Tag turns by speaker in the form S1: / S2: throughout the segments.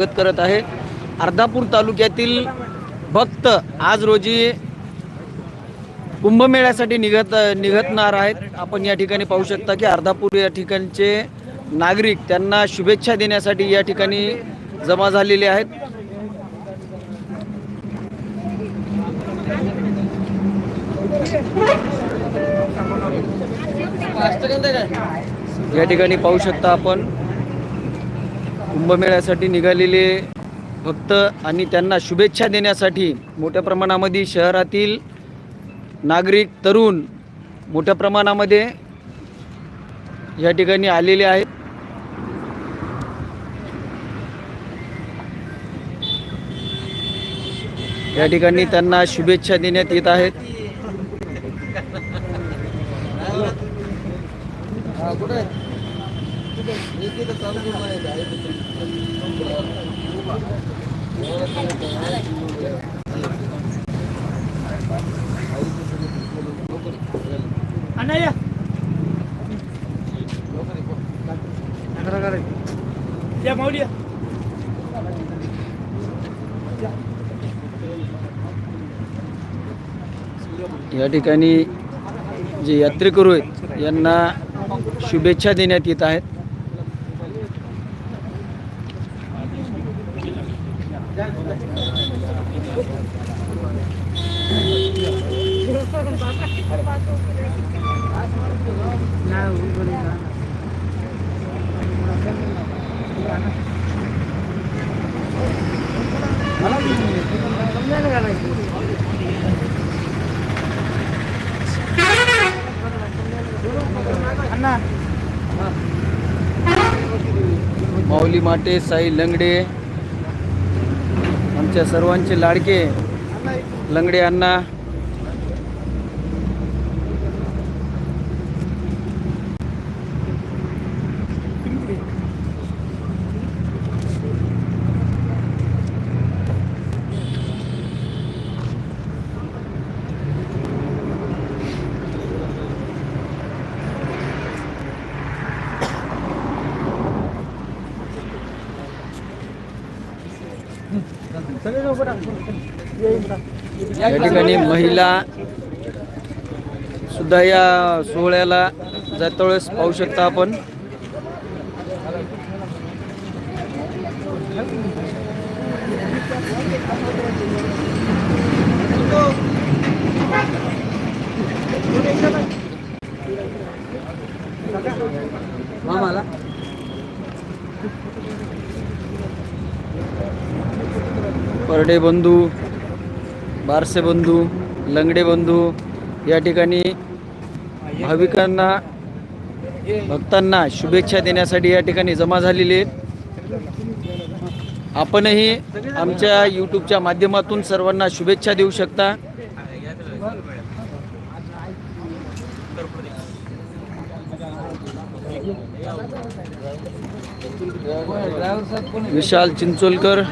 S1: स्वागत करत आहे. अर्धापूर तालुक्यातील भक्त आज रोजी कुंभमेळ्यासाठी निघत निघतणार आहेत. आपण या ठिकाणी पाहू शकता की अर्धापूर या ठिकाणचे नागरिक त्यांना शुभेच्छा देण्यासाठी या ठिकाणी जमा झालेले आहेत. या ठिकाणी पाहू शकता आपण कुंभमेळ्यासाठी निघालेले भक्त आणि त्यांना शुभेच्छा देण्यासाठी मोठ्या प्रमाणामध्ये शहरातील नागरिक तरुण मोठ्या प्रमाणामध्ये या ठिकाणी आलेले आहेत. या ठिकाणी त्यांना शुभेच्छा देण्यात येत आहेत.
S2: या. या
S1: ठिकाणी जे यात्रेकरू आहेत यांना शुभेच्छा देण्यात येत आहेत.
S2: अण्णा
S1: माऊली माटे साई लंगडे। आमच्या सर्वांचे लाडके लंगडे अण्णा या ठिकाणी महिला सुद्धा या सोहळ्याला जाता वेळेस पाहू शकता आपण.
S2: मामाला
S1: परडे बंधू बारसे बंधू लंगडे बंधू या ठिकाणी भाविकांना भक्तांना शुभेच्छा देण्यासाठी या ठिकाणी जमा झालेले आहेत. आपणही आमच्या यूट्यूबच्या माध्यमातून सर्वांना शुभेच्छा देऊ शकता. विशाल चिंचोलकर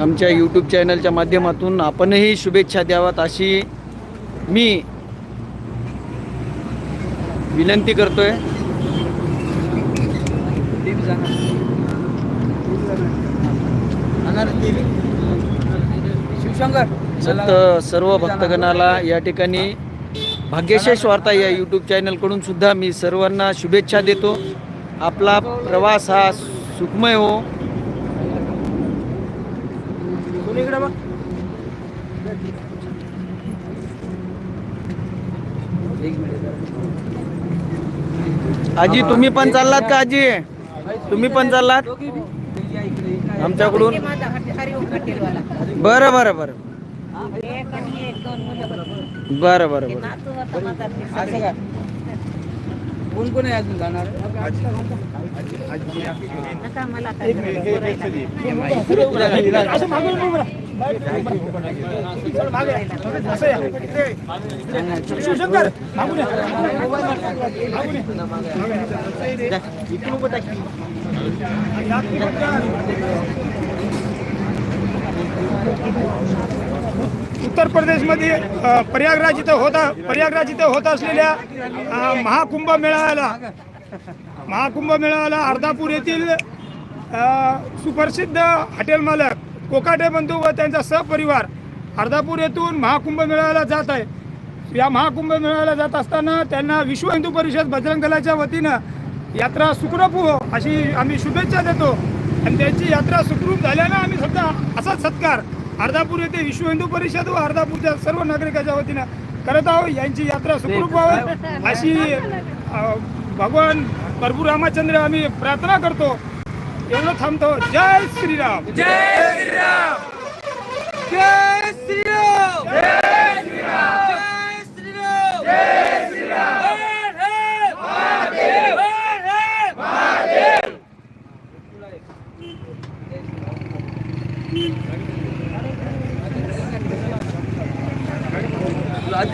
S1: आमच्या यूट्यूब चॅनलच्या माध्यमातून आपणही शुभेच्छा द्यावात अशी मी विनंती करतोय.
S2: शिवशंकर.
S1: संत सर्व भक्तगणाला या ठिकाणी भाग्यशेष वार्ता या यूट्यूब चॅनलकडून सुद्धा मी सर्वांना शुभेच्छा देतो. आपला प्रवास हा सुखमय हो.
S2: कोणी इकडे बघ?
S1: आजी तुम्ही पण चाललात का आजी? तुम्ही पण चाललात? आमच्याकडून? बरं बरं बरं. बरं बरं बरं
S2: कोण कोण आहे अजून जाणार. शिवशंकर मागून
S3: उत्तर प्रदेशमध्ये प्रयागराज इथं होता प्रयागराज इथं होत असलेल्या महाकुंभ मेळाव्याला महाकुंभ मेळाव्याला अर्धापूर येथील सुप्रसिद्ध हॉटेल मालक कोकाटे बंधू व त्यांचा सहपरिवार अर्धापूर येथून महाकुंभ मेळाव्याला जात आहे. या महाकुंभ मेळाव्याला जात असताना त्यांना विश्व हिंदू परिषद बजरंग दलाच्या वतीनं यात्रा सुखरूप हो अशी आम्ही शुभेच्छा देतो. आणि त्यांची यात्रा सुखरूप झाल्यानं आम्ही सध्या असाच सत्कार अर्धापूर येथे विश्व हिंदू परिषद व अर्धापूरच्या सर्व नागरिकाच्या वतीनं करत आहोत. यांची यात्रा सुखरूप व्हावी. अशी भगवान प्रभू रामचंद्र आम्ही प्रार्थना करतो. एवढं थांबतो. जय श्रीराम.
S2: जय श्रीराम. जय श्रीराम. जय श्रीराम
S1: एक